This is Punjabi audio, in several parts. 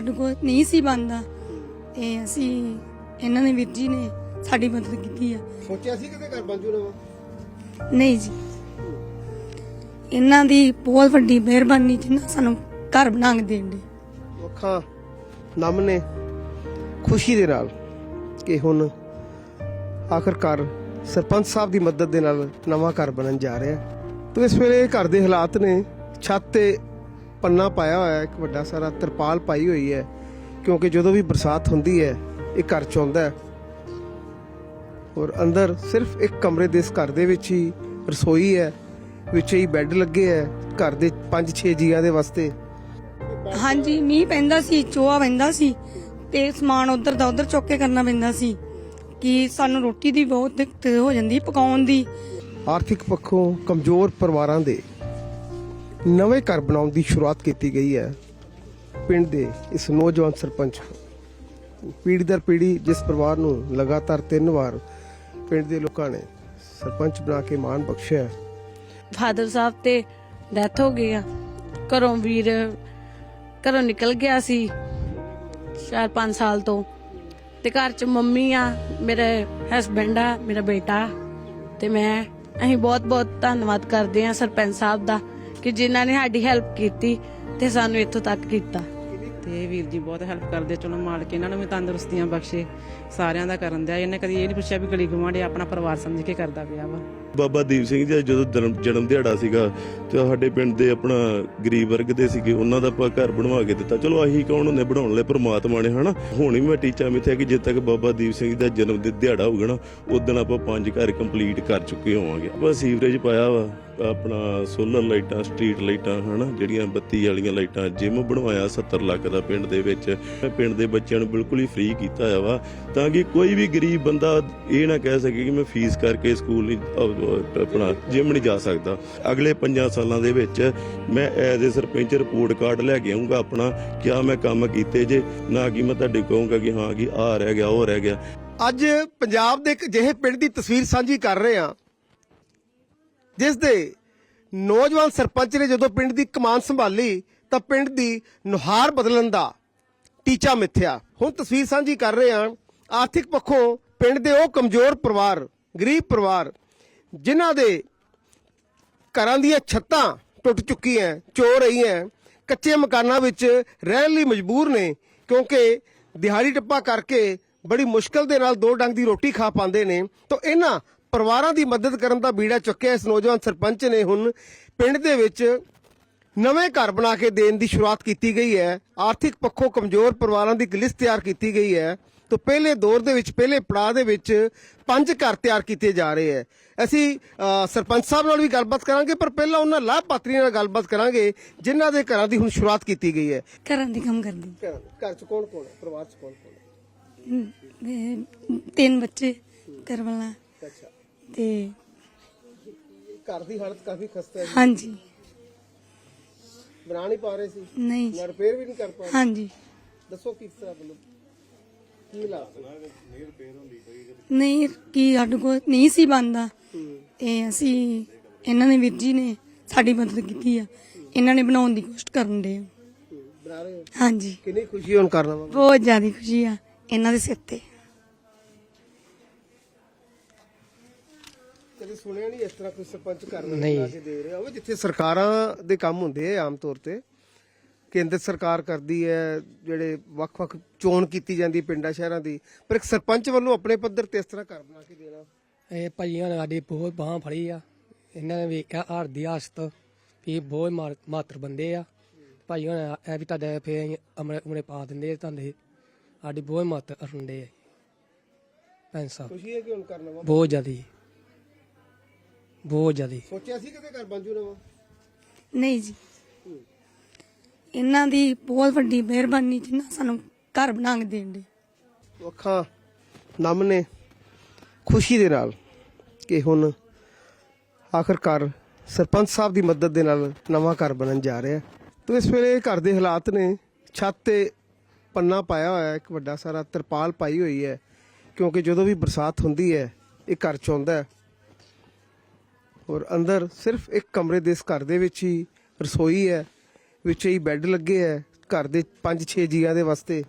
ਸਾਡੇ ਕੋਲ ਨਹੀਂ ਸੀ ਬਣਦਾ। ਤੇ ਅਸੀਂ ਇਹਨਾਂ ਨੇ ਵੀਰ ਜੀ ਨੇ ਸਾਡੀ ਮਦਦ ਕੀਤੀ ਆ। ਸੋਚਿਆ ਸੀ ਕਿਤੇ ਘਰ ਬਣ ਜੂ ਨਵਾਂ ਨਹੀਂ ਜੀ। ਇਹਨਾਂ ਦੀ ਬਹੁਤ ਵੱਡੀ ਮਿਹਰਬਾਨੀ ਜਿਨ੍ਹਾਂ ਸਾਨੂੰ ਘਰ ਬਣਾ ਕੇ ਦੇਣ ਦੇ। ਅੱਖਾਂ ਨਮ ਨੇ ਖੁਸ਼ੀ ਦੇ ਨਾਲ ਕਿ ਹੁਣ ਆਖਰਕਾਰ ਸਰਪੰਚ ਸਾਹਿਬ ਦੀ ਮਦਦ ਦੇ ਨਾਲ ਨਵਾਂ ਘਰ ਬਣਨ ਜਾ ਰਿਹਾ। ਤੇ ਇਸ ਵੇਲੇ ਘਰ ਦੇ ਹਾਲਾਤ ਨੇ ਛੱਤ ਤੇ ਪੰਨਾ ਪਾਇਆ ਹੋਇਆ ਹੈ ਇੱਕ ਵੱਡਾ ਸਾਰਾ ਤਰਪਾਲ ਪਾਈ ਹੋਈ ਹੈ ਕਿਉਂਕਿ ਜਦੋਂ ਵੀ ਬਰਸਾਤ ਹੁੰਦੀ ਹੈ ਇਹ ਘਰ ਚ ਆਉਂਦਾ ਹੈ। ਔਰ ਅੰਦਰ ਸਿਰਫ ਇੱਕ ਕਮਰੇ ਦੇ ਇਸ ਘਰ ਦੇ ਵਿੱਚ ਹੀ ਰਸੋਈ ਹੈ ਵਿੱਚ ਹੀ ਬੈੱਡ ਲੱਗੇ ਹੈ ਘਰ ਦੇ 5-6 ਜੀਆਂ ਦੇ ਵਾਸਤੇ। ਹਾਂਜੀ ਮੀਂਹ ਪੈਂਦਾ ਸੀ ਚੋਆ ਪੈਂਦਾ ਸੀ ਤੇ ਸਮਾਨ ਉਧਰ ਦਾ ਉਧਰ ਚੁੱਕ ਕੇ ਕਰਨਾ ਪੈਂਦਾ ਸੀ ਕਿ ਸਾਨੂੰ ਰੋਟੀ ਦੀ ਬਹੁਤ ਦਿੱਕਤ ਹੋ ਜਾਂਦੀ ਪਕਾਉਣ ਦੀ। ਆਰਥਿਕ ਪੱਖੋਂ ਕਮਜ਼ੋਰ ਪਰਿਵਾਰਾਂ ਦੇ ਨਵੇਂ ਘਰ ਬਣਾਉਣ ਦੀ ਸ਼ੁਰੂਆਤ ਕੀਤੀ ਗਈ ਹੈ। ਪਿੰਡ ਦੇ ਇਸ ਨੌਜਵਾਨ ਸਰਪੰਚ ਪੀੜ੍ਹੀ ਦਰ ਪੀੜ੍ਹੀ ਜਿਸ ਪਰਿਵਾਰ ਨੂੰ ਲਗਾਤਾਰ ਤਿੰਨ ਵਾਰ ਪਿੰਡ ਦੇ ਲੋਕਾਂ ਨੇ ਸਰਪੰਚ ਬਣਾ ਕੇ ਮਾਣ ਬਖਸ਼ਿਆ ਫਾਦਰ ਸਾਹਿਬ ਤੇ ਡੈਥ ਹੋ ਗਈ ਆ। ਘਰੋਂ ਵੀਰ ਘਰੋਂ ਨਿਕਲ ਗਿਆ ਸੀ 4-5 ਸਾਲ ਤੋਂ। ਤੇ ਘਰ ਚ ਮੰਮੀ ਆ, ਮੇਰੇ ਹਸਬੰਡ ਆ, ਮੇਰਾ ਬੇਟਾ। ਤੇ ਮੈਂ, ਅਸੀਂ ਬਹੁਤ ਬਹੁਤ ਧੰਨਵਾਦ ਕਰਦੇ ਆ ਸਰਪੰਚ ਸਾਹਿਬ ਦਾ। ਕਿ ਜਿਨ੍ਹਾਂ ਨੇ ਸਾਡੀ ਹੈਲਪ ਕੀਤੀ ਤੇ ਸਾਨੂੰ ਇੱਥੋਂ ਤੱਕ ਕੀਤਾ। ਤੇ ਵੀਰ ਜੀ ਬਹੁਤ ਹੈਲਪ ਕਰਦੇ ਚਲੋ ਮਾਲਕ ਇਹਨਾਂ ਨੂੰ ਵੀ ਤੰਦਰੁਸਤੀਆਂ ਬਖਸ਼ੇ, ਸਾਰਿਆਂ ਦਾ ਕਰਨ ਦਿਆ। ਇਹਨੇ ਕਦੀ ਇਹ ਨਹੀਂ ਪੁੱਛਿਆ ਵੀ ਗਲੀ ਗਵਾਂਢੀ ਆਪਣਾ ਪਰਿਵਾਰ ਸਮਝ ਕੇ ਕਰਦਾ ਪਿਆ ਵਾ। ਬਾਬਾ ਦੀਪ ਸਿੰਘ ਜੀ ਦਾ ਜਦੋਂ ਜਨਮ ਜਨਮ ਦਿਹਾੜਾ ਸੀਗਾ ਤੇ ਸਾਡੇ ਪਿੰਡ ਦੇ ਆਪਣਾ ਗਰੀਬ ਵਰਗ ਦੇ ਸੀਗੇ, ਉਹਨਾਂ ਦਾ ਆਪਾਂ ਘਰ ਬਣਵਾ ਕੇ ਦਿੱਤਾ। ਚਲੋ ਅਸੀਂ ਕੌਣ ਹੁੰਦੇ? ਬਣਾਉਣ ਲਈ ਪ੍ਰਮਾਤਮਾ ਨੇ, ਹਨਾ? ਹੁਣ ਵੀ ਮੈਂ ਟੀਚਾ ਮਿੱਥਿਆ ਕਿ ਜਦ ਤੱਕ ਬਾਬਾ ਦੀਪ ਸਿੰਘ ਦਾ ਜਨਮ ਦਿ- ਦਿਹਾੜਾ ਹੋਊਗਾ ਨਾ ਉਦੋਂ ਆਪਾਂ ਪੰਜ ਘਰ ਕੰਪਲੀਟ ਕਰ ਚੁੱਕੇ ਹੋਵਾਂਗੇ। ਆਪਾਂ ਸੀਵਰੇਜ ਪਾਇਆ ਵਾ, ਆਪਣਾ ਸੋਲਰ ਲਾਈਟਾਂ ਸਟਰੀਟ ਲਾਈਟਾਂ, ਹਨਾ? ਜਿਹੜੀਆਂ ਬੱਤੀ ਵਾਲੀਆਂ ਲਾਈਟਾਂ ਜਿਮ ਬਣਵਾਇਆ 70 ਲੱਖ ਦਾ ਪਿੰਡ ਦੇ ਵਿੱਚ। ਪਿੰਡ ਦੇ ਬੱਚਿਆਂ ਨੂੰ ਬਿਲਕੁਲ ਹੀ ਫ੍ਰੀ ਕੀਤਾ ਹੋਇਆ ਵਾ, ਤਾਂ ਕਿ ਕੋਈ ਵੀ ਗਰੀਬ ਬੰਦਾ ਇਹ ਨਾ ਕਹਿ ਸਕੇ ਕਿ ਮੈਂ ਫੀਸ ਕਰਕੇ ਸਕੂਲ ਨਹੀਂ ਆਪਣਾ ਜਿਮ ਨਹੀਂ ਜਾ ਸਕਦਾ। ਅਗਲੇ 5 ਸਾਲਾਂ ਦੇ ਵਿੱਚ ਮੈਂ as a sarpanch report card ਲੈ ਕੇ ਆਉਂਗਾ ਆਪਣਾ, ਕਿਆ ਮੈਂ ਕੰਮ ਕੀਤੇ ਜੇ, ਨਾ ਕਿ ਮੈਂ ਤੁਹਾਡੇ ਕਹੂੰਗਾ ਕਿ ਹਾਂ, ਕਿ ਆ ਰਹਿ ਗਿਆ, ਉਹ ਰਹਿ ਗਿਆ। ਅੱਜ ਪੰਜਾਬ ਦੇ ਇੱਕ ਅਜਿਹੇ ਪਿੰਡ ਦੀ ਤਸਵੀਰ ਸਾਂਝੀ ਕਰ ਰਹੇ ਹਾਂ, ਜਿਸ ਦੇ ਨੌਜਵਾਨ ਸਰਪੰਚ ਨੇ ਜਦੋਂ ਪਿੰਡ ਦੀ ਕਮਾਨ ਸੰਭਾਲੀ, ਤਾਂ ਪਿੰਡ ਦੀ ਨੁਹਾਰ ਬਦਲਣ ਦਾ ਟੀਚਾ ਮਿੱਥਿਆ। ਹੁਣ ਤਸਵੀਰ ਸਾਂਝੀ ਕਰ ਰਹੇ ਹਾਂ, ਆਰਥਿਕ ਪੱਖੋਂ ਪਿੰਡ ਦੇ ਉਹ ਕਮਜ਼ੋਰ ਪਰਿਵਾਰ, ਗਰੀਬ ਪਰਿਵਾਰ ਜਿਨ੍ਹਾਂ ਦੇ ਘਰਾਂ ਦੀਆਂ ਛੱਤਾਂ ਟੁੱਟ ਚੁੱਕੀਆਂ ਚੋ ਰਹੀਆਂ ਕੱਚੇ ਮਕਾਨਾਂ ਵਿੱਚ ਰਹਿਣ ਲਈ ਮਜਬੂਰ ਨੇ, ਕਿਉਂਕਿ ਦਿਹਾੜੀ ਟੱਪਾ ਕਰਕੇ ਬੜੀ ਮੁਸ਼ਕਲ ਦੇ ਨਾਲ ਦੋ ਡੰਗ ਦੀ ਰੋਟੀ ਖਾ ਪਾਉਂਦੇ ਨੇ, ਤਾਂ ਇਹਨਾਂ ਪਰਿਵਾਰਾਂ ਦੀ ਮਦਦ ਕਰਨ ਦਾ ਬੀੜਾ ਚੁੱਕਿਆ ਇਸ ਨੌਜਵਾਨ ਸਰਪੰਚ ਨੇ ਹੁਣ ਪਿੰਡ ਦੇ ਵਿੱਚ ਨਵੇਂ ਘਰ ਬਣਾ ਕੇ ਦੇਣ ਦੀ ਸ਼ੁਰੂਆਤ ਕੀਤੀ ਗਈ ਹੈ ਆਰਥਿਕ ਪੱਖੋਂ ਕਮਜ਼ੋਰ ਪਰਿਵਾਰਾਂ ਦੀ ਇੱਕ ਲਿਸਟ ਤਿਆਰ ਕੀਤੀ ਗਈ ਹੈ ਤਾਂ ਪਹਿਲੇ ਦੌਰ ਦੇ ਵਿੱਚ ਪਹਿਲੇ ਪੜਾਅ ਦੇ ਵਿੱਚ ਪੰਜ ਘਰ ਤਿਆਰ ਕੀਤੇ ਜਾ ਰਹੇ ਹੈ। ਅਸੀਂ ਸਰਪੰਚ ਸਾਹਿਬ ਨਾਲ ਵੀ ਗੱਲਬਾਤ ਕਰਾਂਗੇ ਪਰ ਪਹਿਲਾਂ ਉਹਨਾਂ ਲਾਭਪਾਤਰੀਆਂ ਨਾਲ ਗੱਲਬਾਤ ਕਰਾਂਗੇ ਜਿਨ੍ਹਾਂ ਦੇ ਘਰਾਂ ਦੀ ਹੁਣ ਸ਼ੁਰੂਆਤ ਕੀਤੀ ਗਈ ਹੈ। ਘਰਾਂ ਦੀ ਕੰਮ ਕਰਦੀ ਘਰ 'ਚ ਕੌਣ ਕੌਣ ਹੈ? ਪਰਿਵਾਰ 'ਚ ਕੌਣ ਕੌਣ ਤਿੰਨ ਬੱਚੇ ਘਰ ਵਾਲਾ। ਅੱਛਾ। ਤੇ ਘਰ ਦੀ ਹਾਲਤ ਕਾਫੀ ਖਸਤਾ ਹੈ ਹਾਂਜੀ। ਬਣਾ ਨਹੀਂ ਪਾ ਰਹੇ ਸੀ? ਨਹੀਂ। ਰਿਪੇਅਰ ਵੀ ਨਹੀਂ ਕਰ ਪਾ ਰਹੇ? ਹਾਂਜੀ। ਦੱਸੋ ਕਿਸ ਤਰ੍ਹਾਂ ਮਤਲਬ ਕੀ ਨਹੀਂ ਕੀ ਸਾਡੇ ਕੋਲ ਨਹੀਂ ਸੀ ਬਣਦਾ। ਤੇ ਅਸੀਂ ਇਹਨਾਂ ਨੇ ਵੀਰ ਜੀ ਨੇ ਸਾਡੀ ਮਦਦ ਕੀਤੀ ਆ। ਇਹਨਾਂ ਨੇ ਬਣਾਉਣ ਦੀ ਕੋਸ਼ਿਸ਼ ਕਰਨ ਦੇ ਬਣਾ ਰਹੇ ਹੋ? ਹਾਂਜੀ। ਕਿੰਨੀ ਖੁਸ਼ੀ ਹੁਣ ਕਰਨਾ ਵਾ? ਬਹੁਤ ਜ਼ਿਆਦਾ ਖੁਸ਼ੀ ਆ ਇਹਨਾਂ ਦੇ ਸਿਰ ਤੇ। ਕਦੇ ਸੁਣਿਆ ਨਹੀਂ ਇਸ ਤਰ੍ਹਾਂ ਕੋਈ ਸਰਪੰਚ ਘਰ ਬਣਾ ਕੇ ਦੇ ਰਿਹਾ? ਹੋਵੇ ਜਿੱਥੇ ਸਰਕਾਰਾਂ ਦੇ ਕੰਮ ਹੁੰਦੇ ਆ ਆਮ ਤੌਰ ਤੇ ਕੇਂਦਰ ਸਰਕਾਰ ਕਰਦੀ ਹੈ ਜਿਹੜੇ ਵੱਖ-ਵੱਖ ਚੋਣ ਕੀਤੀ ਜਾਂਦੀ ਪਿੰਡਾਂ ਸ਼ਹਿਰਾਂ ਦੀ। ਪਰ ਇੱਕ ਸਰਪੰਚ ਵੱਲੋਂ ਆਪਣੇ ਪੱਧਰ ਤੇ ਇਸ ਤਰ੍ਹਾਂ ਘਰ ਬਣਾ ਕੇ ਦੇਣਾ। ਇਹ ਭਾਈਆਂ ਨੇ ਸਾਡੀ ਬਹੁਤ ਬਾਹ ਫੜੀ ਆ। ਇਹਨਾਂ ਨੇ ਵੇਖਿਆ ਹਰ ਦੀ ਆਸਤ ਵੀ ਬਹੁਤ ਮਾਰ- ਮਾਤਰ ਬੰਦੇ ਆ। ਭਾਈਆਂ ਨੇ ਇਹ ਵੀ ਤੁਹਾਡੇ ਅਸੀਂ ਅਮਰੇ ਉਮਰੇ ਪਾ ਦਿੰਦੇ ਆ ਤੁਹਾਡੇ। ਸਾਡੀ ਬਹੁਤ ਮਾਤਰ ਅਰੰਦੇ ਆ ਪੈਸਾ ਖੁਸ਼ੀ ਹੈ ਕਿ ਹੁਣ ਕਰਨਾ ਵਾ ਬਹੁਤ ਜ਼ਿਆਦੀ। ਬਹੁਤ ਜ਼ਿਆਦੀ। ਸੋਚਿਆ ਸੀ ਕਿਤੇ ਘਰ ਬਣ ਜੂ ਨਵਾਂ? ਨਹੀਂ ਜੀ। ਇਹਨਾਂ ਦੀ ਬਹੁਤ ਵੱਡੀ ਮਿਹਰਬਾਨੀ ਜਿਨ੍ਹਾਂ ਸਾਨੂੰ ਘਰ ਬਣਾ ਕੇ ਦੇਣ ਦੇ। ਅੱਖਾਂ ਨਮ ਨੇ ਖੁਸ਼ੀ ਦੇ ਨਾਲ ਕਿ ਹੁਣ ਆਖਰਕਾਰ ਸਰਪੰਚ ਸਾਹਿਬ ਦੀ ਮਦਦ ਦੇ ਨਾਲ ਨਵਾਂ ਘਰ ਬਣਨ ਜਾ ਰਿਹਾ ਹੈ। ਇਸ ਵੇਲੇ ਘਰ ਦੇ ਹਾਲਾਤ ਨੇ ਛੱਤ ਤੇ ਪੰਨਾ ਪਾਇਆ ਹੋਇਆ ਹੈ, ਇੱਕ ਵੱਡਾ ਸਾਰਾ ਤਰਪਾਲ ਪਾਈ ਹੋਈ ਹੈ ਕਿਉਂਕਿ ਜਦੋਂ ਵੀ ਬਰਸਾਤ ਹੁੰਦੀ ਹੈ ਇਹ ਘਰ ਚ ਆਉਂਦਾ ਹੈ। ਔਰ ਅੰਦਰ ਸਿਰਫ ਇੱਕ ਕਮਰੇ ਦੇ ਇਸ ਘਰ ਦੇ ਵਿੱਚ ਹੀ ਰਸੋਈ ਹੈ। ਵਿੱਚ ਹੀ ਬੈੱਡ ਲੱਗੇ ਹੈ ਘਰ ਦੇ 5-6 ਜੀਆਂ ਦੇ ਵਾਸਤੇ।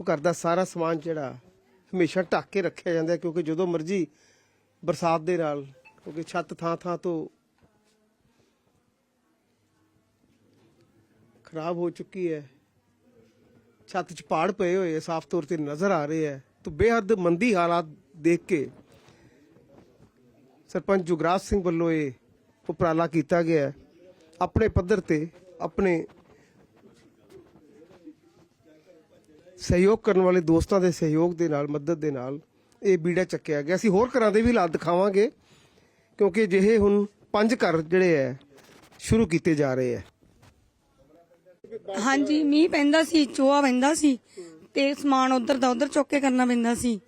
ਉਹ ਘਰ ਦਾ ਸਾਰਾ ਸਮਾਨ ਜਿਹੜਾ ਹਮੇਸ਼ਾ ਢੱਕ ਕੇ ਰੱਖਿਆ ਜਾਂਦਾ ਕਿਉਂਕਿ ਜਦੋਂ ਮਰਜ਼ੀ ਬਰਸਾਤ ਦੇ ਨਾਲ ਕਿਉਂਕਿ ਛੱਤ ਥਾਂ ਥਾਂ ਤੋਂ ਖਰਾਬ ਹੋ ਚੁੱਕੀ ਹੈ। ਛੱਤ 'ਚ ਪਾੜ ਪਏ ਹੋਏ ਆ, ਸਾਫ਼ ਤੌਰ ਤੇ ਨਜ਼ਰ ਆ ਰਹੇ ਹੈ ਤਾਂ ਬੇਹੱਦ ਮੰਦੀ ਹਾਲਾਤ ਦੇਖ ਕੇ ਸਰਪੰਚ ਜੁਗਰਾਜ ਸਿੰਘ ਵੱਲੋਂ ਇਹ ਉਪਰਾਲਾ ਕੀਤਾ ਗਿਆ। ਆਪਣੇ ਪੱਧਰ ਤੇ ਆਪਣੇ ਸਹਿਯੋਗ ਕਰਨ ਵਾਲੇ ਦੋਸਤਾਂ ਦੇ ਸਹਿਯੋਗ ਦੇ ਨਾਲ, ਮਦਦ ਦੇ ਨਾਲ ਇਹ ਬੀੜਾ ਚੱਕਿਆ ਗਿਆ। ਅਸੀਂ ਹੋਰ ਘਰਾਂ ਦੇ ਵੀ ਹਾਲਾਤ ਦਿਖਾਵਾਂਗੇ, ਕਿਉਂਕਿ ਜਿਹੇ ਹੁਣ ਪੰਜ ਘਰ ਜਿਹੜੇ ਹੈ, ਸ਼ੁਰੂ ਕੀਤੇ ਜਾ ਰਹੇ ਹੈ। ਹਾਂਜੀ, ਮੀਂਹ ਪੈਂਦਾ ਸੀ ਚੋਆ ਪੈਂਦਾ ਸੀ ਤੇ ਸਮਾਨ ਉਧਰ ਦਾ ਉਧਰ ਚੁੱਕ ਕੇ ਕਰਨਾ ਪੈਂਦਾ ਸੀ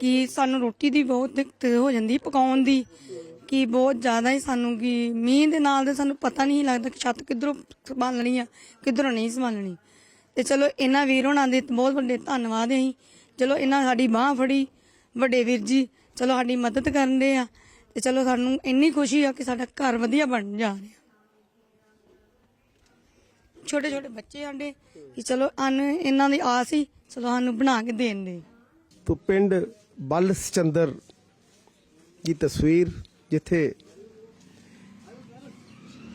ਕਿ ਸਾਨੂੰ ਰੋਟੀ ਦੀ ਬਹੁਤ ਦਿੱਕਤ ਹੋ ਜਾਂਦੀ, ਪਕਾਉਣ ਦੀ। ਕਿ ਬਹੁਤ ਜ਼ਿਆਦਾ ਹੀ ਸਾਨੂੰ ਕਿ ਮੀਂਹ ਦੇ ਨਾਲ ਦੇ ਸਾਨੂੰ ਪਤਾ ਨਹੀਂ ਲੱਗਦਾ ਕਿ ਛੱਤ ਕਿੱਧਰੋਂ ਸੰਭਾਲਣੀ ਆ, ਕਿੱਧਰੋਂ ਨਹੀਂ ਸੰਭਾਲਣੀ। ਤੇ ਚਲੋ ਇਹਨਾਂ ਵੀਰ ਹੋਣਾ ਦੇ ਬਹੁਤ ਵੱਡੇ ਧੰਨਵਾਦ ਹੈ ਅਸੀਂ। ਚਲੋ ਇਹਨਾਂ ਸਾਡੀ ਬਾਹ ਫੜੀ, ਵੱਡੇ ਵੀਰ ਜੀ, ਚਲੋ ਸਾਡੀ ਮਦਦ ਕਰਨ ਦੇ ਆ। ਤੇ ਚਲੋ ਸਾਨੂੰ ਇੰਨੀ ਖੁਸ਼ੀ ਆ ਕਿ ਸਾਡਾ ਘਰ ਵਧੀਆ ਬਣ ਜਾ ਰਿਹਾ। ਛੋਟੇ ਛੋਟੇ ਬੱਚੇ ਸਾਡੇ ਕਿ ਚਲੋ ਅਨ ਇਹਨਾਂ ਦੀ ਆਸ ਸੀ ਚਲੋ ਸਾਨੂੰ ਬਣਾ ਕੇ ਦੇਣ ਦੇ। ਤੋਂ ਪਿੰਡ ਬੱਲ ਸਚੰਦਰ ਦੀ ਤਸਵੀਰ ਜਿੱਥੇ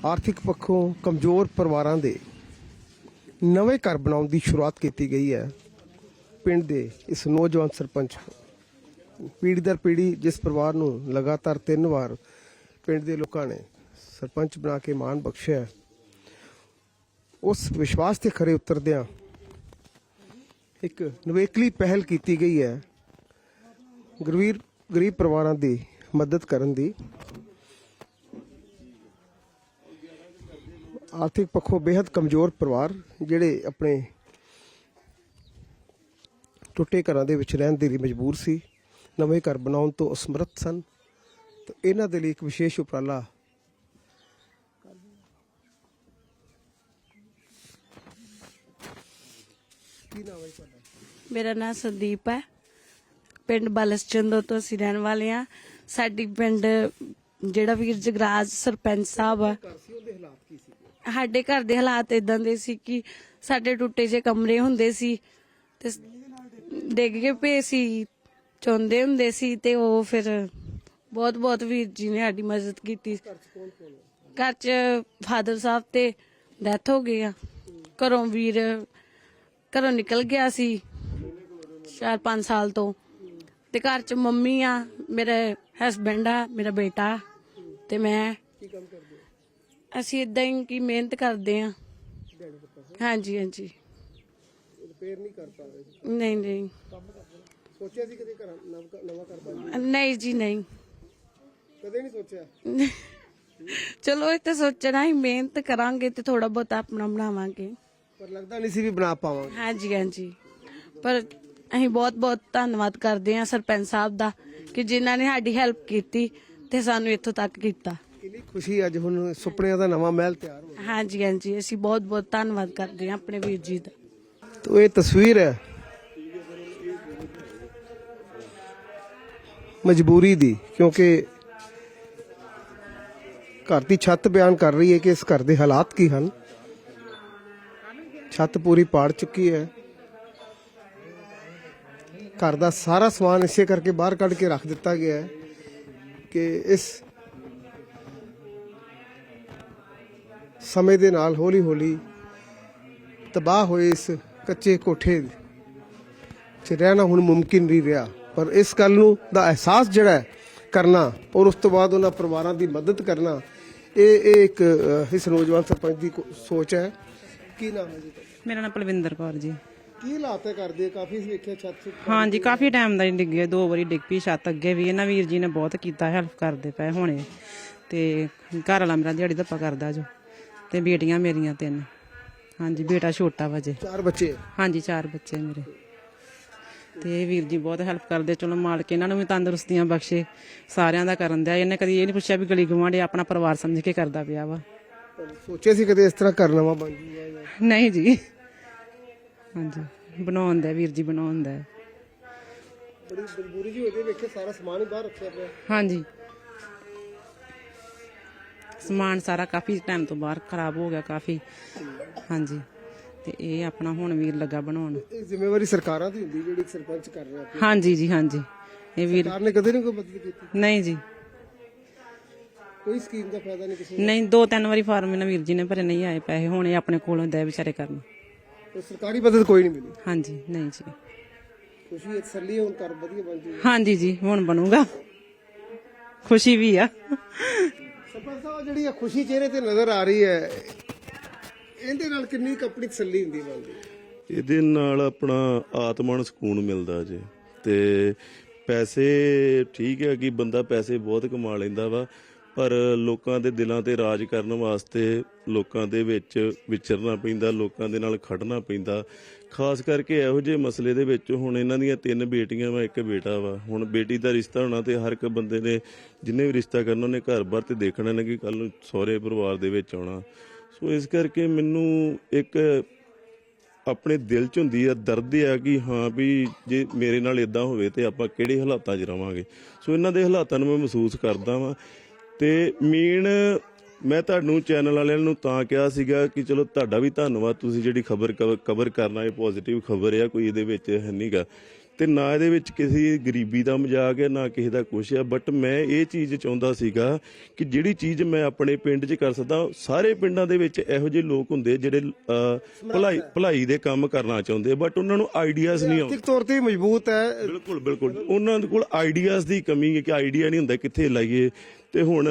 ਆਰਥਿਕ ਪੱਖੋਂ ਕਮਜ਼ੋਰ ਪਰਿਵਾਰਾਂ ਦੇ ਨਵੇਂ ਘਰ ਬਣਾਉਣ ਦੀ ਸ਼ੁਰੂਆਤ ਕੀਤੀ ਗਈ ਹੈ, ਪਿੰਡ ਦੇ ਇਸ ਨੌਜਵਾਨ ਸਰਪੰਚ ਪੀੜ੍ਹੀ ਦਰ ਪੀੜੀ ਜਿਸ ਪਰਿਵਾਰ ਨੂੰ ਲਗਾਤਾਰ ਤਿੰਨ ਵਾਰ ਪਿੰਡ ਦੇ ਲੋਕਾਂ ਨੇ ਸਰਪੰਚ ਬਣਾ ਕੇ ਮਾਣ ਬਖਸ਼ਿਆ ਉਸ ਵਿਸ਼ਵਾਸ ਤੇ ਖਰੇ ਉਤਰਦਿਆਂ ਇੱਕ ਨਵੇਕਲੀ ਪਹਿਲ ਕੀਤੀ ਗਈ ਹੈ। ਗਰੀਬ ਗਰੀਬ ਪਰਿਵਾਰਾਂ ਦੀ ਮਦਦ ਕਰਨ ਦੀ। ਆਰਥਿਕ ਪੱਖੋਂ ਬੇहद ਕਮਜ਼ੋਰ ਪਰਿਵਾਰ ਜਿਹੜੇ ਆਪਣੇ ਟੁੱਟੇ ਘਰਾਂ ਦੇ ਵਿੱਚ ਰਹਿਣ ਦੇ ਲਈ ਮਜਬੂਰ ਸੀ, ਨਵੇਂ ਘਰ ਬਣਾਉਣ ਤੋਂ ਅਸਮਰਥ ਸਨ। ਤੇ ਇਹਨਾਂ ਦੇ ਲਈ ਇੱਕ ਵਿਸ਼ੇਸ਼ ਉਪਰਾਲਾ ਕੀ ਨਾਮ ਹੈ ਤੁਹਾਡਾ? ਮੇਰਾ ਨਾਮ ਸੰਦੀਪ ਹੈ। ਪਿੰਡ ਬਲਸਚੰਦੋ ਤੋਂ ਅਸੀਂ ਰਹਿਣ ਵਾਲੇ ਆ ਸਾਡੀ ਪਿੰਡ, ਜਿਹੜਾ ਵੀਰ ਜਗਰਾਜ ਸਰਪੰਚ ਸਾਹਿਬ ਆ। ਘਰ ਸੀ ਉਹਦੇ ਹਾਲਾਤ ਕੀ ਸੀ ਸਾਡੇ ਘਰ ਦੇ ਹਾਲਾਤ ਇਦਾਂ ਦੇ ਸੀ ਕਿ ਸਾਡੇ ਟੁੱਟੇ ਜੇ ਕਮਰੇ ਹੁੰਦੇ ਸੀ ਤੇ ਡਿੱਗ ਕੇ ਪਏ ਸੀ, ਚੌਂਦੇ ਹੁੰਦੇ ਸੀ ਤੇ ਉਹ ਫਿਰ ਬਹੁਤ ਬਹੁਤ ਵੀਰ ਜੀ ਨੇ ਸਾਡੀ ਮਦਦ ਕੀਤੀ। ਘਰ ਚ ਫਾਦਰ ਸਾਹਿਬ ਤੇ ਡੈਥ ਹੋ ਗਈ ਆ। ਘਰੋਂ ਵੀਰ ਘਰੋਂ ਨਿਕਲ ਗਿਆ ਸੀ 4-5 ਸਾਲ ਤੋਂ। ਤੇ ਘਰ ਚ ਮੰਮੀ ਆ ਮੇਰੇ ਹਸਬੰਡ ਆ ਮੇਰਾ ਬੇਟਾ ਤੇ ਮੈਂ ਕੀ ਕੰਮ ਕਰਦੇ ਹੋ ਅਸੀਂ ਇਦਾਂ ਹੀ ਕੀ ਮਿਹਨਤ ਕਰਦੇ ਆ। ਹਾਂਜੀ ਹਾਂਜੀ। ਰਿਪੇਅਰ ਨਹੀਂ ਕਰ ਪਾ ਰਹੇ ਨਹੀਂ। ਨਹੀਂ ਸੋਚਿਆ ਸੀ ਕਦੇ ਘਰ ਨਵਾਂ ਨਵਾਂ ਘਰ ਬਣ ਨਹੀਂ ਜੀ ਨਹੀਂ। ਕਦੇ ਨਹੀਂ ਸੋਚਿਆ? ਚਲੋ ਇਹ ਤਾਂ ਸੋਚਣਾ ਹੀ ਮਿਹਨਤ ਕਰਾਂਗੇ ਤੇ ਥੋੜਾ ਬਹੁਤ ਆਪਣਾ ਬਣਾਵਾਂਗੇ। ਪਰ ਲੱਗਦਾ ਨਹੀਂ ਸੀ ਵੀ ਬਣਾ ਪਾਵਾਂਗੇ। ਹਾਂਜੀ ਹਾਂਜੀ। ਪਰ ਅਸੀਂ ਬਹੁਤ ਬਹੁਤ ਧੰਨਵਾਦ ਕਰਦੇ ਹਾਂ ਸਰਪੰਚ ਸਾਹਿਬ ਦਾ। ਕਿ ਜਿਨ੍ਹਾਂ ਨੇ ਸਾਡੀ ਹੈਲਪ ਕੀਤੀ ਤੇ ਸਾਨੂੰ ਇੱਥੋਂ ਤੱਕ ਕੀਤਾ। ਕਿੰਨੀ ਖੁਸ਼ੀ ਅੱਜ ਹੁਣ ਸੁਪਨਿਆਂ ਦਾ ਨਵਾਂ ਮਹਿਲ ਤਿਆਰ ਹੋ ਹਾਂਜੀ ਹਾਂਜੀ। ਅਸੀਂ ਬਹੁਤ ਬਹੁਤ ਧੰਨਵਾਦ ਕਰਦੇ ਹਾਂ ਆਪਣੇ ਵੀਰ ਜੀ ਦਾ। ਤੋ ਇਹ ਤਸਵੀਰ ਹੈ ਮਜਬੂਰੀ ਦੀ ਕਿਉਂਕਿ ਘਰ ਦੀ ਛੱਤ ਬਿਆਨ ਕਰ ਰਹੀ ਹੈ ਕਿ ਇਸ ਘਰ ਦੇ ਹਾਲਾਤ ਕੀ ਹਨ। ਛੱਤ ਪੂਰੀ ਪਾੜ ਚੁੱਕੀ ਹੈ। ਘਰ ਦਾ ਸਾਰਾ ਸਮਾਨ ਇਸੇ ਕਰਕੇ ਬਾਹਰ ਕੱਢ ਕੇ ਰੱਖ ਦਿੱਤਾ ਗਿਆ ਹੈ ਕਿ ਇਸ ਸਮੇਂ ਦੇ ਨਾਲ ਹੌਲੀ ਹੌਲੀ ਤਬਾਹ ਹੋਏ ਇਸ ਕੱਚੇ ਕੋਠੇ 'ਚ ਰਹਿਣਾ ਹੁਣ ਮੁਮਕਿਨ ਨਹੀਂ ਰਿਹਾ। ਪਰ ਇਸ ਗੱਲ ਨੂੰ ਦਾ ਅਹਿਸਾਸ ਜਿਹੜਾ ਹੈ ਕਰਨਾ ਔਰ ਉਸ ਤੋਂ ਬਾਅਦ ਉਹਨਾਂ ਪਰਿਵਾਰਾਂ ਦੀ ਮਦਦ ਕਰਨਾ, ਇਹ ਇਹ ਇੱਕ ਇਸ ਨੌਜਵਾਨ ਸਰਪੰਚ ਦੀ ਸੋਚ ਹੈ। ਕੀ ਨਾਮ ਹੈ ਜੀ? ਮੇਰਾ ਨਾਮ ਪਲਵਿੰਦਰ ਕੌਰ ਜੀ। ਕੀ ਹਾਲਾਤ ਹੈ ਕਰਦੇ ਕਾਫੀ ਵੇਖਿਆ ਛੱਤ ਸੁੱਤ ਹਾਂਜੀ ਕਾਫੀ ਟਾਈਮ ਦਾ ਹੀ ਡਿੱਗੇ ਦੋ ਵਾਰੀ ਡਿੱਗ ਪਈ ਛੱਤ ਅੱਗੇ ਵੀ। ਇਹਨਾਂ ਵੀਰ ਜੀ ਨੇ ਬਹੁਤ ਕੀਤਾ ਹੈਲਪ ਕਰਦੇ ਪਏ ਹੁਣੇ। ਤੇ ਘਰ ਵਾਲਾ ਮੇਰਾ ਦਿਹਾੜੀ ਧੱਪਾ ਕਰਦਾ ਜੋ। ਤੇ ਬੇਟੀਆਂ ਮੇਰੀਆਂ ਤਿੰਨ। ਹਾਂਜੀ ਬੇਟਾ ਛੋਟਾ ਵਜੇ ਚਾਰ ਬੱਚੇ ਹਾਂਜੀ ਚਾਰ ਬੱਚੇ ਮੇਰੇ। ਤੇ ਇਹ ਵੀਰ ਜੀ ਬਹੁਤ ਹੈਲਪ ਕਰਦੇ। ਚਲੋ ਮਾਲਕ ਇਹਨਾਂ ਨੂੰ ਵੀ ਤੰਦਰੁਸਤੀਆਂ ਬਖਸ਼ੇ। ਸਾਰਿਆਂ ਦਾ ਕਰਨ ਦਿਆ। ਇਹਨੇ ਕਦੀ ਇਹ ਨਹੀਂ ਪੁੱਛਿਆ ਵੀ ਗਲੀ ਗਵਾਂਢੇ ਆਪਣਾ ਪਰਿਵਾਰ ਸਮਝ ਕੇ ਕਰਦਾ ਪਿਆ ਵਾ। ਸੋਚਿਆ ਸੀ ਕਦੇ ਇਸ ਤਰ੍ਹਾਂ ਘਰ ਨਵਾਂ ਬਣ ਜਾਂ। ਨਹੀਂ ਜੀ। ਹਾਂਜੀ। ਬਣਾਉਂਦਾ ਵੀਰ ਜੀ ਬਣਾਉਂਦਾ ਬੜੀ ਮਜਬੂਰੀ ਜੀ ਹੋਈ ਵੇਖੇ ਸਾਰਾ ਸਮਾਨ ਹੀ ਬਾਹਰ ਰੱਖਿਆ ਪਿਆ। ਹਾਂਜੀ। ਸਮਾਨ ਸਾਰਾ ਕਾਫੀ ਟਾਈਮ ਤੋਂ ਬਾਹਰ ਖਰਾਬ ਹੋ ਗਿਆ ਕਾਫੀ। ਹਾਂਜੀ। ਤੇ ਇਹ ਆਪਣਾ ਹੁਣ ਵੀਰ ਲੱਗਾ ਬਣਾਉਣ। ਇਹ ਜ਼ਿੰਮੇਵਾਰੀ ਸਰਕਾਰਾਂ ਦੀ ਹੁੰਦੀ ਜਿਹੜੀ ਸਰਪੰਚ ਕਰ ਰਿਹਾ ਹਾਂਜੀ ਜੀ ਹਾਂਜੀ। ਇਹ ਵੀਰ ਸਰਕਾਰ ਨੇ ਕਦੇ ਨਹੀਂ ਕੋਈ ਮਦਦ ਕੀਤੀ। ਨਹੀਂ ਜੀ। ਕੋਈ ਸਕੀਮ ਦਾ ਫਾਇਦਾ ਨਹੀਂ ਕਿਸੇ ਨੂੰ। ਨਹੀਂ ਦੋ ਤਿੰਨ ਵਾਰੀ ਫਾਰਮ ਇਹਨਾਂ ਵੀਰ ਜੀ ਨੇ ਭਰੇ ਨਹੀਂ ਆਏ ਪੈਸੇ ਹੁਣ ਇਹ ਆਪਣੇ ਕੋਲੋਂ ਦੇ ਵਿਚਾਰੇ ਕਰਨ। ਤੇ ਸਰਕਾਰੀ ਮਦਦ ਕੋਈ ਨਹੀਂ ਮਿਲੀ। ਹਾਂਜੀ ਨਹੀਂ ਜੀ। ਖੁਸ਼ੀ ਤਸੱਲੀ ਹੁਣ ਘਰ ਵਧੀਆ ਬਣ ਜੂ ਹਾਂਜੀ ਜੀ ਹੁਣ ਬਣੂਗਾ। ਖੁਸ਼ੀ ਵੀ ਆ। ਸਰਪੰਚ ਸਾਹਿਬ ਜਿਹੜੀ ਇਹ ਖੁਸ਼ੀ ਚਿਹਰੇ ਤੇ ਨਜ਼ਰ ਆ ਰਹੀ ਹੈ ਇਹਦੇ ਨਾਲ ਕਿੰਨੀ ਕੁ ਆਪਣੀ ਤਸੱਲੀ ਹੁੰਦੀ ਬਣਦੀ ਇਹਦੇ ਨਾਲ ਆਪਣਾ ਆਤਮਾ ਨੂੰ ਸਕੂਨ ਮਿਲਦਾ ਜੇ। ਤੇ ਪੈਸੇ ਠੀਕ ਹੈ ਕਿ ਬੰਦਾ ਪੈਸੇ ਬਹੁਤ ਕਮਾ ਲੈਂਦਾ ਵਾ ਪਰ ਲੋਕਾਂ ਦੇ ਦਿਲਾਂ ਤੇ ਰਾਜ ਕਰਨ ਵਾਸਤੇ ਲੋਕਾਂ ਦੇ ਵਿੱਚ ਵਿਚਰਨਾ ਪੈਂਦਾ, ਲੋਕਾਂ ਦੇ ਨਾਲ ਖੜਨਾ ਪੈਂਦਾ। ਖਾਸ ਕਰਕੇ ਇਹੋ ਜਿਹੇ ਮਸਲੇ ਦੇ ਵਿੱਚ ਹੁਣ ਇਹਨਾਂ ਦੀਆਂ ਤਿੰਨ ਬੇਟੀਆਂ ਵਾ, ਇੱਕ ਬੇਟਾ ਵਾ। ਹੁਣ ਬੇਟੀ ਦਾ ਰਿਸ਼ਤਾ ਹੋਣਾ ਤੇ ਹਰ ਇੱਕ ਬੰਦੇ ਨੇ ਜਿੰਨੇ ਵੀ ਰਿਸ਼ਤਾ ਕਰਨਾ, ਉਹਨੇ ਘਰ-ਬਾਰ ਤੇ ਦੇਖਣਾ ਨੇ ਕਿ ਕੱਲ ਨੂੰ ਸਹੁਰੇ ਪਰਿਵਾਰ ਦੇ ਵਿੱਚ ਆਉਣਾ। ਸੋ ਇਸ ਕਰਕੇ ਮੈਨੂੰ ਇੱਕ ਆਪਣੇ ਦਿਲ 'ਚ ਹੁੰਦੀ ਆ, ਦਰਦ ਆ ਕਿ ਹਾਂ ਵੀ ਜੇ ਮੇਰੇ ਨਾਲ ਇਦਾਂ ਹੋਵੇ ਤੇ ਆਪਾਂ ਕਿਹੜੇ ਹਾਲਾਤਾਂ 'ਚ ਰਵਾਂਗੇ। ਸੋ ਇਹਨਾਂ ਦੇ ਹਾਲਾਤਾਂ ਨੂੰ ਮੈਂ ਮਹਿਸੂਸ ਕਰਦਾ ਵਾਂ। ਤੇ ਮੀਨ ਮੈਂ ਤੁਹਾਨੂੰ ਚੈਨਲ ਵਾਲਿਆਂ ਨੂੰ ਤਾਂ ਕਿਹਾ ਸੀਗਾ ਕਿ ਚਲੋ ਤੁਹਾਡਾ ਵੀ ਧੰਨਵਾਦ ਤੁਸੀਂ ਜਿਹੜੀ ਖਬਰ ਕਵਰ ਕਰਨਾ ਇਹ ਪੋਜ਼ਿਟਿਵ ਖਬਰ ਆ ਕੋਈ ਇਹਦੇ ਵਿੱਚ ਹੈ ਨਹੀਂਗਾ ਤੇ ਨਾ ਇਹਦੇ ਵਿੱਚ ਕਿਸੇ ਗਰੀਬੀ ਦਾ ਮਜ਼ਾਕ ਹੈ ਨਾ ਕਿਸੇ ਦਾ ਕੁਛ ਹੈ ਬਟ ਮੈਂ ਇਹ ਚੀਜ਼ ਚਾਹੁੰਦਾ ਸੀਗਾ ਕਿ ਜਿਹੜੀ ਚੀਜ਼ ਮੈਂ ਆਪਣੇ ਪਿੰਡ 'ਚ ਕਰ ਸਕਦਾ ਸਾਰੇ ਪਿੰਡਾਂ ਦੇ ਵਿੱਚ ਇਹੋ ਜਿਹੇ ਲੋਕ ਹੁੰਦੇ ਜਿਹੜੇ ਭਲਾਈ ਭਲਾਈ ਦੇ ਕੰਮ ਕਰਨਾ ਚਾਹੁੰਦੇ ਬਟ ਉਹਨਾਂ ਨੂੰ ਆਈਡੀਆਜ਼ ਨਹੀਂ ਆਉਂਦੇ। ਆਰਥਿਕ ਤੌਰ ਤੇ ਮਜ਼ਬੂਤ ਹੈ। ਬਿਲਕੁਲ ਬਿਲਕੁਲ। ਉਹਨਾਂ ਦੇ ਕੋਲ ਆਈਡੀਆਜ਼ ਦੀ ਕਮੀ ਹੈ ਕਿ ਆਈਡੀਆ ਨਹੀਂ ਹੁੰਦਾ ਕਿੱਥੇ ਲਾਈਏ। ਤੇ ਹੁਣ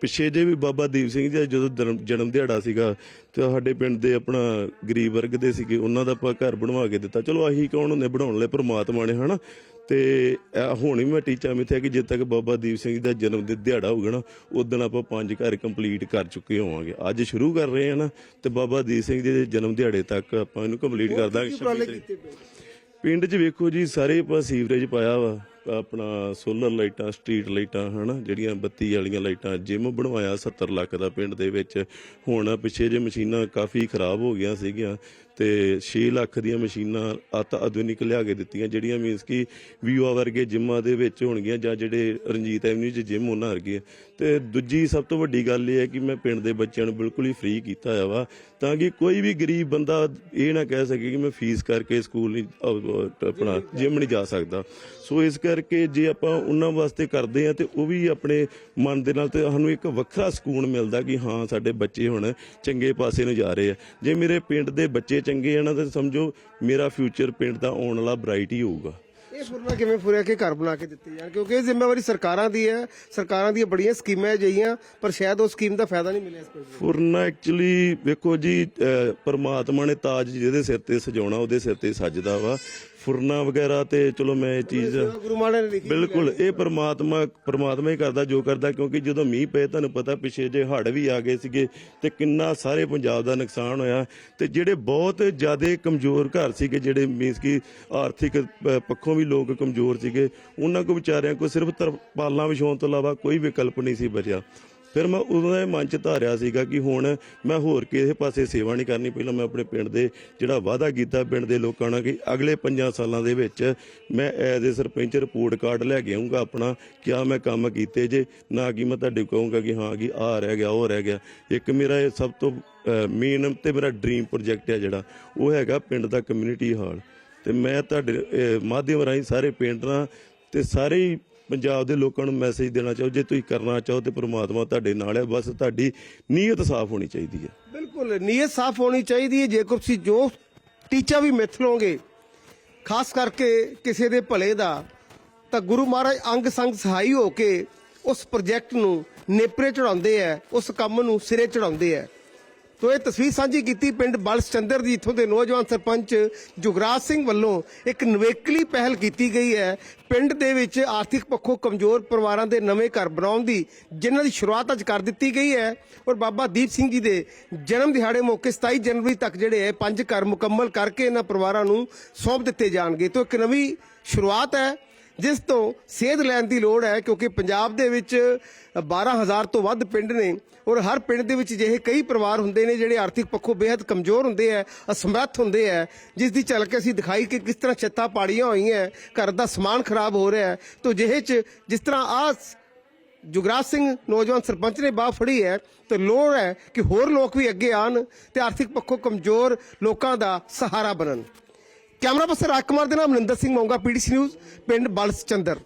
ਪਿੱਛੇ ਜੇ ਵੀ ਬਾਬਾ ਦੀਪ ਸਿੰਘ ਜੀ ਦਾ ਜਦੋਂ ਜਨਮ- ਜਨਮ ਦਿਹਾੜਾ ਸੀਗਾ ਤੇ ਸਾਡੇ ਪਿੰਡ ਦੇ ਆਪਣਾ ਗਰੀਬ ਵਰਗ ਦੇ ਸੀਗੇ ਉਹਨਾਂ ਦਾ ਆਪਾਂ ਘਰ ਬਣਵਾ ਕੇ ਦਿੱਤਾ। ਚਲੋ ਆਹੀ ਕੌਣ ਹੁੰਦੇ? ਬਣਾਉਣ ਲਈ ਪ੍ਰਮਾਤਮਾ ਨੇ ਹਨਾ? ਤੇ ਇਹ ਹੁਣ ਵੀ ਮੈਂ ਟੀਚਾ ਮਿੱਥਿਆ ਕਿ ਜਦ ਤੱਕ ਬਾਬਾ ਦੀਪ ਸਿੰਘ ਜੀ ਦਾ ਜਨਮ ਦਿ- ਦਿਹਾੜਾ ਹੋਊਗਾ ਨਾ ਉਦੋਂ ਆਪਾਂ ਪੰਜ ਘਰ ਕੰਪਲੀਟ ਕਰ ਚੁੱਕੇ ਹੋਵਾਂਗੇ। ਅੱਜ ਸ਼ੁਰੂ ਕਰ ਰਹੇ ਹਾਂ ਨਾ ਤੇ ਬਾਬਾ ਦੀਪ ਸਿੰਘ ਜੀ ਦੇ ਜਨਮ ਦਿਹਾੜੇ ਤੱਕ ਆਪਾਂ ਇਹਨੂੰ ਕੰਪਲੀਟ ਕਰ ਦਾਂਗੇ। ਉਪਰਾਲੇ 26 ਤਰੀਕ। ਕੀਤੇ ਪਏ? ਪਿੰਡ 'ਚ ਵੇਖੋ ਜੀ ਸਾਰੇ ਆਪਾਂ ਸੀਵਰੇਜ ਪਾਇਆ ਵਾ। ਆਪਣਾ ਸੋਲਰ ਲਾਈਟਾਂ ਸਟਰੀਟ ਲਾਈਟਾਂ ਹਨਾ ਜਿਹੜੀਆਂ ਬੱਤੀ ਵਾਲੀਆਂ ਲਾਈਟਾਂ ਜਿਮ ਬਣਵਾਇਆ 70 ਲੱਖ ਦਾ ਪਿੰਡ ਦੇ ਵਿੱਚ। ਹੁਣ ਪਿੱਛੇ ਜੇ ਮਸ਼ੀਨਾਂ ਕਾਫੀ ਖਰਾਬ ਹੋ ਗਈਆਂ ਸੀਗੀਆਂ ਤੇ 6 ਲੱਖ ਦੀਆਂ ਮਸ਼ੀਨਾਂ ਅਤ ਆਧੁਨਿਕ ਲਿਆ ਕੇ ਦਿੱਤੀਆਂ ਜਿਹੜੀਆਂ ਮੀਨਸ ਕਿ ਵੀਵਾ ਵਰਗੇ ਜਿਮਾਂ ਦੇ ਵਿੱਚ ਹੋਣਗੀਆਂ ਜਾਂ ਜਿਹੜੇ ਰਣਜੀਤ ਐਵਨਿਊ 'ਚ ਜਿਮ ਉਹਨਾਂ ਵਰਗੇ ਤੇ ਦੂਜੀ ਸਭ ਤੋਂ ਵੱਡੀ ਗੱਲ ਇਹ ਹੈ ਕਿ ਮੈਂ ਪਿੰਡ ਦੇ ਬੱਚਿਆਂ ਨੂੰ ਬਿਲਕੁਲ ਹੀ ਫ੍ਰੀ ਕੀਤਾ ਹੋਇਆ ਵਾ ਤਾਂ ਕਿ ਕੋਈ ਵੀ ਗਰੀਬ ਬੰਦਾ ਇਹ ਨਾ ਕਹਿ ਸਕੇ ਕਿ ਮੈਂ ਫੀਸ ਕਰਕੇ ਸਕੂਲ ਨਹੀਂ ਅਹ, ਆਪਣਾ ਜਿਮ ਨਹੀਂ ਜਾ ਸਕਦਾ। ਸੋ ਇਸ ਕਰ ਕਰਕੇ ਜੇ ਆਪਾਂ ਉਹਨਾਂ ਵਾਸਤੇ ਕਰਦੇ ਆ ਤੇ ਉਹ ਵੀ ਆਪਣੇ ਮਨ ਦੇ ਨਾਲ ਤੇ ਸਾਨੂੰ ਇੱਕ ਵੱਖਰਾ ਸਕੂਨ ਮਿਲਦਾ ਕਿ ਹਾਂ ਸਾਡੇ ਬੱਚੇ ਹੁਣ ਚੰਗੇ ਪਾਸੇ ਨੂੰ ਜਾ ਰਹੇ ਆ। ਜੇ ਮੇਰੇ ਪਿੰਡ ਦੇ ਬੱਚੇ ਚੰਗੇ ਆ ਨਾ ਤਾਂ ਸਮਝੋ ਮੇਰਾ ਫਿਊਚਰ ਪਿੰਡ ਦਾ ਆਉਣ ਵਾਲਾ ਬ੍ਰਾਈਟ ਹੀ ਹੋਊਗਾ। ਇਹ ਫੁਰਨਾ ਕਿਵੇਂ ਫੁਰਿਆ ਕਿ ਘਰ ਬਣਾ ਕੇ ਦਿੱਤੇ ਜਾਣ? ਕਿਉਂਕਿ ਇਹ ਜ਼ਿੰਮੇਵਾਰੀ ਸਰਕਾਰਾਂ ਦੀ ਹੈ। ਸਰਕਾਰਾਂ ਦੀਆਂ ਬੜੀਆਂ ਸਕੀਮਾਂ ਜਈਆਂ ਪਰ ਸ਼ਾਇਦ ਉਹ ਸਕੀਮ ਦਾ ਫਾਇਦਾ ਨਹੀਂ ਮਿਲਿਆ ਇਸ ਪਿੰਡ ਨੂੰ। ਫੁਰਨਾ ਐਕਚੁਅਲੀ ਵੇਖੋ ਜੀ ਪਰਮਾਤਮਾ ਨੇ ਤਾਜ ਜਿਹਦੇ ਸਿਰ ਤੇ ਸਜਾਉਣਾ ਉਹਦੇ ਸਿਰ ਤੇ ਸੱਜਦਾ ਵਾ। ਫੁਰਨਾ ਵਗੈਰਾ ਤੇ ਚਲੋ ਮੈਂ ਇਹ ਚੀਜ਼ ਗੁਰੂ ਮਹਾਰਾਜ ਨੇ ਲਿਖੀ ਬਿਲਕੁਲ ਇਹ ਪਰਮਾਤਮਾ ਪਰਮਾਤਮਾ ਹੀ ਕਰਦਾ ਜੋ ਕਰਦਾ ਕਿਉਂਕਿ ਜਦੋਂ ਮੀਂਹ ਪਏ ਤੁਹਾਨੂੰ ਪਤਾ ਪਿਛੇ ਜੇ ਹੜ੍ਹ ਵੀ ਆ ਗਏ ਸੀਗੇ ਤੇ ਕਿੰਨਾ ਸਾਰੇ ਪੰਜਾਬ ਦਾ ਨੁਕਸਾਨ ਹੋਇਆ। ਤੇ ਜਿਹੜੇ ਬਹੁਤ ਜ਼ਿਆਦਾ ਕਮਜ਼ੋਰ ਘਰ ਸੀਗੇ ਜਿਹੜੇ ਮੀਨਸ ਕਿ ਆਰਥਿਕ ਪੱਖੋਂ ਵੀ ਲੋਕ ਕਮਜ਼ੋਰ ਸੀਗੇ ਉਹਨਾਂ ਕੋ ਵਿਚਾਰਿਆਂ ਕੋ ਸਿਰਫ ਤਰਪਾਲਾਂ ਵਿਛਾਉਣ ਤੋਂ ਇਲਾਵਾ ਕੋਈ ਵਿਕਲਪ ਨਹੀਂ ਸੀ ਬਚਿਆ। ਫਿਰ ਮੈਂ ਉਦੋਂ ਇਹ ਮਨ ਚ ਧਾਰਿਆ ਸੀਗਾ ਕਿ ਹੁਣ ਮੈਂ ਹੋਰ ਕਿਸੇ ਪਾਸੇ ਸੇਵਾ ਨਹੀਂ ਕਰਨੀ। ਪਹਿਲਾਂ ਮੈਂ ਆਪਣੇ ਪਿੰਡ ਦੇ ਜਿਹੜਾ ਵਾਅਦਾ ਕੀਤਾ ਪਿੰਡ ਦੇ ਲੋਕਾਂ ਨਾਲ ਕਿ ਅਗਲੇ 5 ਸਾਲਾਂ ਦੇ ਵਿੱਚ ਮੈਂ as a sarpanch report card ਲੈ ਕੇ ਆਉਂਗਾ ਆਪਣਾ, ਕਿਆ ਮੈਂ ਕੰਮ ਕੀਤੇ ਜੇ। ਨਾ ਕਿ ਮੈਂ ਤੁਹਾਡੇ ਕਹੂੰਗਾ ਕਿ ਹਾਂ ਕਿ ਆ ਰਹਿ ਗਿਆ, ਉਹ ਰਹਿ ਗਿਆ। ਇੱਕ ਮੇਰਾ ਇਹ ਸਭ ਤੋਂ ਮੇਨ ਤੇ ਮੇਰਾ ਡ੍ਰੀਮ ਪ੍ਰੋਜੈਕਟ ਹੈ ਜਿਹੜਾ, ਉਹ ਹੈਗਾ ਪਿੰਡ ਦਾ ਕਮਿਊਨਿਟੀ ਹਾਲ ਤੇ ਮੈਂ ਤੁਹਾਡੇ ਮਾਧਿਅਮ ਰਾਹੀਂ ਸਾਰੇ ਪਿੰਡਾਂ ਤੇ ਸਾਰੇ ਹੀ ਪੰਜਾਬ ਦੇ ਲੋਕਾਂ ਨੂੰ ਮੈਸੇਜ ਦੇਣਾ ਚਾਹੋ, ਜੇ ਤੁਸੀਂ ਕਰਨਾ ਚਾਹੋ ਤੇ ਪ੍ਰਮਾਤਮਾ ਤੁਹਾਡੇ ਨਾਲ ਹੈ, ਬਸ ਤੁਹਾਡੀ ਨੀਅਤ ਸਾਫ਼ ਹੋਣੀ ਚਾਹੀਦੀ ਹੈ। ਬਿਲਕੁਲ, ਨੀਅਤ ਸਾਫ਼ ਹੋਣੀ ਚਾਹੀਦੀ ਹੈ। ਜੇਕਰ ਤੁਸੀਂ ਜੋ ਟੀਚਾ ਵੀ ਮਿੱਥ ਲਓਗੇ, ਖਾਸ ਕਰਕੇ ਕਿਸੇ ਦੇ ਭਲੇ ਦਾ, ਤਾਂ ਗੁਰੂ ਮਹਾਰਾਜ ਅੰਗ ਸੰਗ ਸਹਾਈ ਹੋ ਕੇ ਉਸ ਪ੍ਰੋਜੈਕਟ ਨੂੰ ਨੇਪਰੇ ਚੜਾਉਂਦੇ ਆ ਉਸ ਕੰਮ ਨੂੰ ਸਿਰੇ ਚੜਾਉਂਦੇ ਆ ਸੋ ਇਹ ਤਸਵੀਰ ਸਾਂਝੀ ਕੀਤੀ ਪਿੰਡ ਬਲਸਚੰਦਰ ਦੀ, ਇੱਥੋਂ ਦੇ ਨੌਜਵਾਨ ਸਰਪੰਚ ਜੁਗਰਾਜ ਸਿੰਘ ਵੱਲੋਂ ਇੱਕ ਨਵੇਕਲੀ ਪਹਿਲ ਕੀਤੀ ਗਈ ਹੈ। ਪਿੰਡ ਦੇ ਵਿੱਚ ਆਰਥਿਕ ਪੱਖੋਂ ਕਮਜ਼ੋਰ ਪਰਿਵਾਰਾਂ ਦੇ ਨਵੇਂ ਘਰ ਬਣਾਉਣ ਦੀ ਜਿਨ੍ਹਾਂ ਦੀ ਸ਼ੁਰੂਆਤ ਅੱਜ ਕਰ ਦਿੱਤੀ ਗਈ ਹੈ ਔਰ ਬਾਬਾ ਦੀਪ ਸਿੰਘ ਜੀ ਦੇ ਜਨਮ ਦਿਹਾੜੇ ਮੌਕੇ 27 ਜਨਵਰੀ ਤੱਕ ਜਿਹੜੇ ਹੈ, ਪੰਜ ਘਰ ਮੁਕੰਮਲ ਕਰਕੇ ਇਹਨਾਂ ਪਰਿਵਾਰਾਂ ਨੂੰ ਸੌਂਪ ਦਿੱਤੇ ਜਾਣਗੇ। ਤੋਂ ਇੱਕ ਨਵੀਂ ਸ਼ੁਰੂਆਤ ਹੈ। ਜਿਸ ਤੋਂ ਸੇਧ ਲੈਣ ਦੀ ਲੋੜ ਹੈ, ਕਿਉਂਕਿ ਪੰਜਾਬ ਦੇ ਵਿੱਚ 12000 ਤੋਂ ਵੱਧ ਪਿੰਡ ਨੇ ਔਰ ਹਰ ਪਿੰਡ ਦੇ ਵਿੱਚ ਜਿਹੇ ਕਈ ਪਰਿਵਾਰ ਹੁੰਦੇ ਨੇ ਜਿਹੜੇ ਆਰਥਿਕ ਪੱਖੋਂ ਬੇहद ਕਮਜ਼ੋਰ ਹੁੰਦੇ ਆ ਅਸਮਰੱਥ ਹੁੰਦੇ ਆ ਜਿਸ ਦੀ ਝਲਕ ਅਸੀਂ ਦਿਖਾਈ ਕਿ ਕਿਸ ਤਰ੍ਹਾਂ ਛੱਤਾਂ ਪਾੜੀਆਂ ਹੋਈਆਂ ਘਰ ਦਾ ਸਮਾਨ ਖਰਾਬ ਹੋ ਰਿਹਾ ਹੈ। ਤੋਂ ਜਿਹੇ ਚ ਜਿਸ ਤਰ੍ਹਾਂ ਆ ਜੁਗਰਾਜ ਸਿੰਘ ਨੌਜਵਾਨ ਸਰਪੰਚ ਨੇ ਬਾਹ ਫੜੀ ਹੈ, ਤੇ ਲੋੜ ਹੈ ਕਿ ਹੋਰ ਲੋਕ ਵੀ ਅੱਗੇ ਆਣ ਤੇ ਆਰਥਿਕ ਪੱਖੋਂ ਕਮਜ਼ੋਰ ਲੋਕਾਂ ਦਾ ਸਹਾਰਾ ਬਣਨ। ਕੈਮਰਾ ਪਰਸਨ ਰਾਜਕੁਮਾਰ ਦੇ ਨਾਲ ਮਨਿੰਦਰ ਸਿੰਘ ਮੌਂਗਾ ਪੀਡੀਸੀ ਨਿਊਜ਼ ਪਿੰਡ ਬਲਸ ਚੰਦਰ